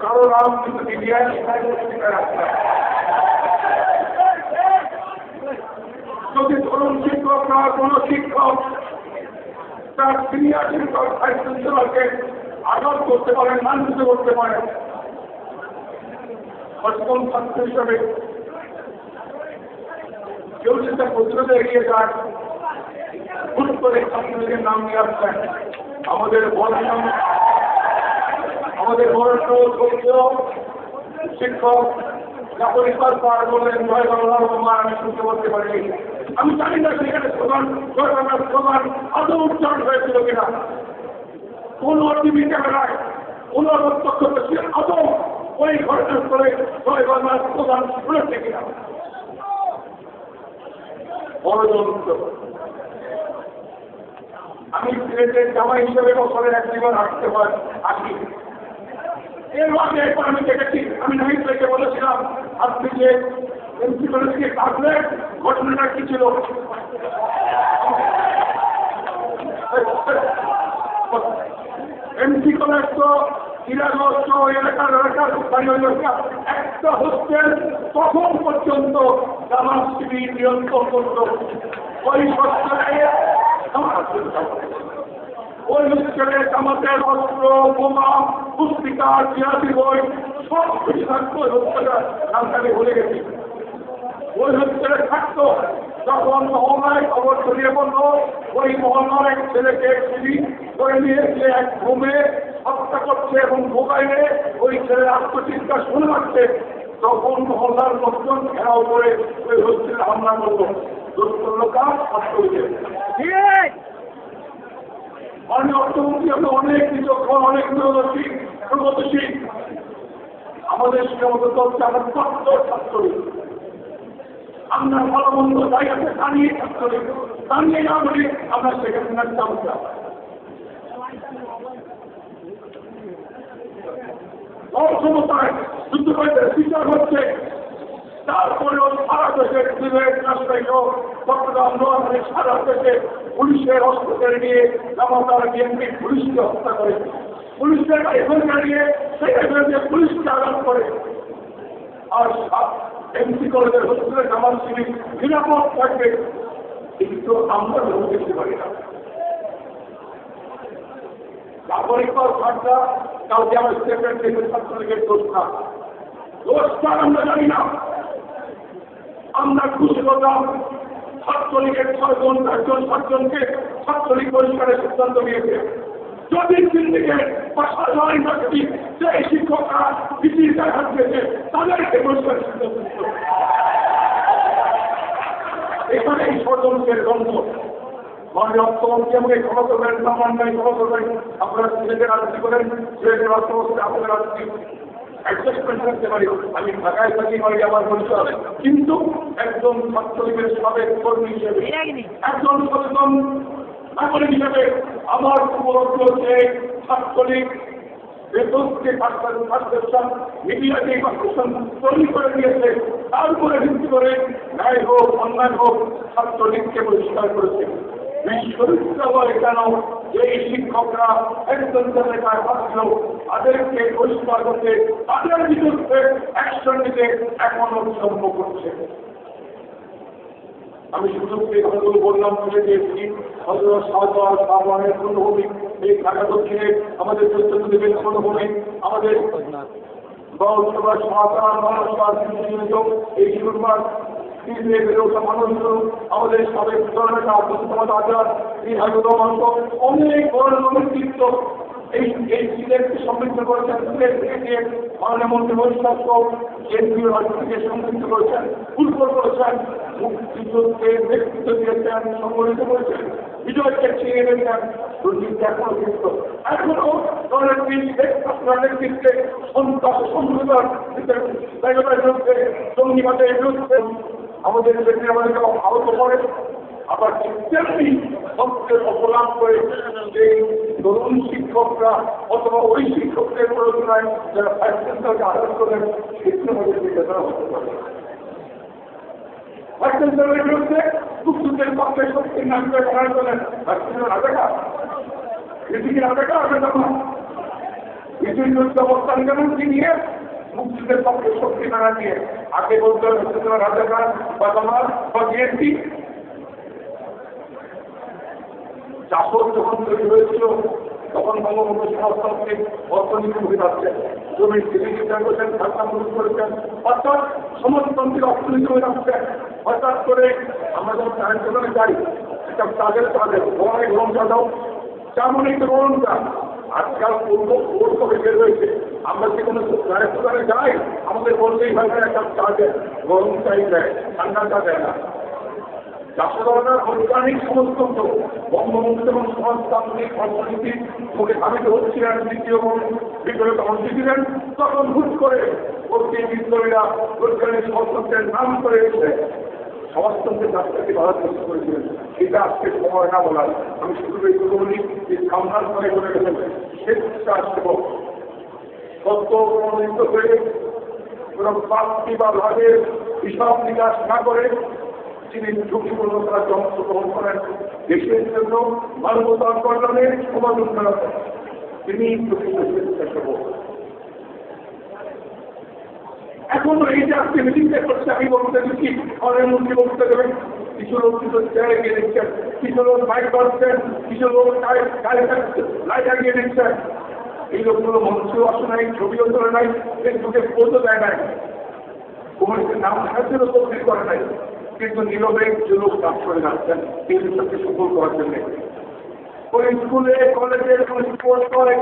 কারও। যদি ধরুন শিক্ষক না কোন শিক্ষক তার সিনিয়র শিক্ষক প্রিন্সিপালকে আঘাত করতে পারেন লাঞ্ছিত করতে পারেন অষ্টম ছাত্র হিসাবে কেউ তার প্রতিরোধে এগিয়ে যায় হুট করে ছাত্রলীগের নাম নিয়ে আসছেন আমাদের বর্ণ আমাদের শিক্ষক নাগরিকার পার বলেন জয় বাংলা আমি শুনতে পারিনি আমি জানি না সেখানে স্লোগান স্লোগান আদৌ উচ্চারণ হয়েছিল কিনা। কোন টিভি ক্যামেরায়, কোন দর্শী আদৌ ওই ঘটনার করে জয় বাংলার স্লোগান শুনেছে কিনা। আমি সিলেটের জামা হিসেবে বছরে এক দুবার আসতে পারি আসি এর আগে একবার আমি দেখেছি, আমি নাহিদ থেকে বলেছিলাম, আপনি যে এমসি কলেজকে কাটলে ঘটনাটা কি ছিল? এমসি কলেজ তো ইরাগ্রস্ত এলাকার এলাকার একটা হোস্টেল তখন পর্যন্ত জামাত শিবির নিয়ন্ত্রণ করত। ওই হোস্টেলে ওই হোস্টেলে জামাতের অস্ত্র, বোমা, পুস্তিকা ইতিহাসী বই, সব কিছু থাকতো ওই হোস্টেলের নামটাকে ভুলে গেছি। ওই হোস্টেলে থাকতো যখন মহল্লায় খবর ছড়িয়ে পড়ল, ওই মহল্লার এক ছেলেকে চুরি করে নিয়ে গিয়ে এক ঘুমে হত্যা করছে এবং মোবাইলে ওই ছেলের আত্মচিৎকার শুনে পাচ্ছে তখন মহল্লার লোকজন ঘেরাও করে ওই হোস্টেলে হামলা করল। দুর্বলতা ছাত্রদের অনেক অর্থমন্ত্রী হবে অনেক বিচক্ষণ অনেক দূরদর্শী প্রগতিশীল আমাদের শিক্ষামত চলছে আমার ছাত্র ছাত্রী। আমরা ভালো মন্দ জায়গাতে দাঁড়িয়ে ছাত্রী। দাঁড়িয়ে না বলি, আমরা সেখানে চামচা অক্ষমতায় যুদ্ধকারীদের বিচার হচ্ছে তারপরেও সারা দেশের সিলেট রাজশাহী চট্টগ্রাম নোয়াখালী সারা দেশে পুলিশের অস্ত্র নিয়ে লামাতার বিএনপি পুলিশকে হত্যা করে। পুলিশের এখন দাঁড়িয়ে সেই যে পুলিশকে আঘাত করে। আর এমসি কলেজের হচ্ছে জামাল শিবির নিরাপদ থাকবে। কিন্তু আমরা লোক দেখতে পারি না। নাগরিকর ঘটনা কাউকে আমার স্টেটমেন্ট থেকে ছাত্রলীগের দোষটা আমরা জানি না। আমরা খুশি করলাম ছাত্রলীগের ছয়জন একজন সাতজনকে ছাত্রলীগ পরিষ্কারের সিদ্ধান্ত নিয়েছে। যদি সিন্ডিকেট বা সাধারণ যে শিক্ষকরা বিচির হাত দিয়েছে, তাদেরকে পরিষ্কার সিদ্ধান্ত এখানে এই ষড়যন্ত্রের করবেন আপনারা ছেলেদের রাজনীতি করেন ছেলেদের অর্থমন্ত্রী আপনাদের রাজনীতি অ্যাডজাস্টমেন্ট করতে পারি। আমি ঢাকায় থাকি পারি আমার পরিচয় কিন্তু একজন ছাত্রলীগের সাবেক কর্মী হিসেবে একজন সচেতন নাগরিক হিসেবে আমার উপলব্ধ যে ছাত্রলীগ বেতনকে পাকিস্তান মিডিয়াকে পাকিস্তান তৈরি করে দিয়েছে তার উপরে ভিত্তি করে ন্যায় হোক অন্যায় হোক ছাত্রলীগকে পরিষ্কার করেছে। বিশ্ববিদ্যালয়ে কেন এই শিক্ষকরা একজন আসছিল তাদেরকে পরিষ্কার করতে তাদের বিরুদ্ধে অ্যাকশন নিতে এখনও বিলম্ব করছে। আমি সুযোগ পেয়ে কথাগুলো বললাম তুলে দিয়েছি হজরত শাহজাহান শাহবানের পূর্ণভূমি এই ঢাকা দক্ষিণে আমাদের চৈতন্য দেবের পূর্ণভূমি আমাদের বাউসভা শাহজাহান এই সুরমার আমাদের সাবেক ধরনের আব্দুল অনেক বড় এই এই সমৃদ্ধ করেছেন, সিলেট সমৃদ্ধ করেছেন ফুলফল করেছেন, মুক্তিযুদ্ধকে নেতৃত্ব দিয়েছেন সংগঠিত করেছেন, বিজয়কে ছিনিয়ে নিয়েছেন দুর্নীতি এখনও কিন্তু এখনও দলের জঙ্গিবাদের বিরুদ্ধে আমাদের ব্যক্তি আমাদেরকে আহত করে আবার তেমনি সত্যের অপলাপ করে সেই তরুণ শিক্ষকরা অথবা ওই শিক্ষকদের প্রয়োজনায় যারা ফাইসেন্টারকে আঘাত করেন শিক্ষকদের বিবেচনা হতে পারে। ফাইসেন্টারের বিরুদ্ধে শক্তির নাম করে আবেদন বিভিন্ন অবস্থান যেমন নিয়ে? মুক্তিদের পক্ষে শক্তি না দিয়ে আগে বলতে হবে, সুতরাং রাজাকার বা জামাত বা বিএনপি। চাষর যখন তৈরি হয়েছিল, তখন বঙ্গবন্ধু সমাজতন্ত্রে অর্থনীতি যাচ্ছে। জমি চিকিৎসা করেছেন খাতা শুরু করেছেন। অর্থাৎ সমাজতন্ত্রের অর্থনীতি হয়ে যাচ্ছে। হঠাৎ করে আমরা যখন চায়ের দোকানে যাই, একটা তাদের তাদের গরমে গরম চা দাও। চা। মানে আজকাল পূর্ব পূর্ব বের হয়েছে। আমরা যে কোনো চায়ের দোকানে যাই? আমাদের বলতেই হয় একটা চা দেয় গরম চাই দেয় ঠান্ডা চা দেয় না। জাতীয়তার বৈজ্ঞানিক সমস্তন্ত বঙ্গবন্ধু এবং সমাজতান্ত্রিক অর্থনীতি মুখে ধাবিত হচ্ছিলেন দ্বিতীয় বিদ্রোহে অংশ ছিলেন তখন হুট করে প্রতি বিদ্রোহীরা বৈজ্ঞানিক সমস্তন্ত্রের নাম করে এসে সমাজতন্ত্রের বাধার চেষ্টা করেছিলেন এটা আজকে সময় না বলার। আমি শুধু এইটুকু বলি যে সামনার করে বলে গেলেন স্বেচ্ছা সেবক সত্য প্রমাণিত হয়ে হিসাব নিকাশ না করে তিনি ঝুঁকিপূর্ণতার অংশগ্রহণ করেন। দেশের জন্য মানবতার কল্যাণে সমাজ উন্নয়ন তিনি এখন এই যে আজকে মিটিংটা করছে, আমি বলতে দিচ্ছি অনেক মন্ত্রী বলতে দেবেন, কিছু লোক কিছু চেয়ারে গিয়ে দেখছেন কিছু লোক বাইক করছেন কিছু লোক লাইট আগিয়ে দিচ্ছেন। এই লোকগুলো মঞ্চেও আসে নাই, ছবিও তোলে নাই, ফেসবুকে পোস্টও দেয় নাই। কুমারীকে নাম দেখাচ্ছিল তফসিল করে নাই। কিন্তু নীরবে লোক কাজ করে যাচ্ছেন, এই বিষয়কে সফল করার জন্য। ওই স্কুলে, কলেজে স্পোর্টস করে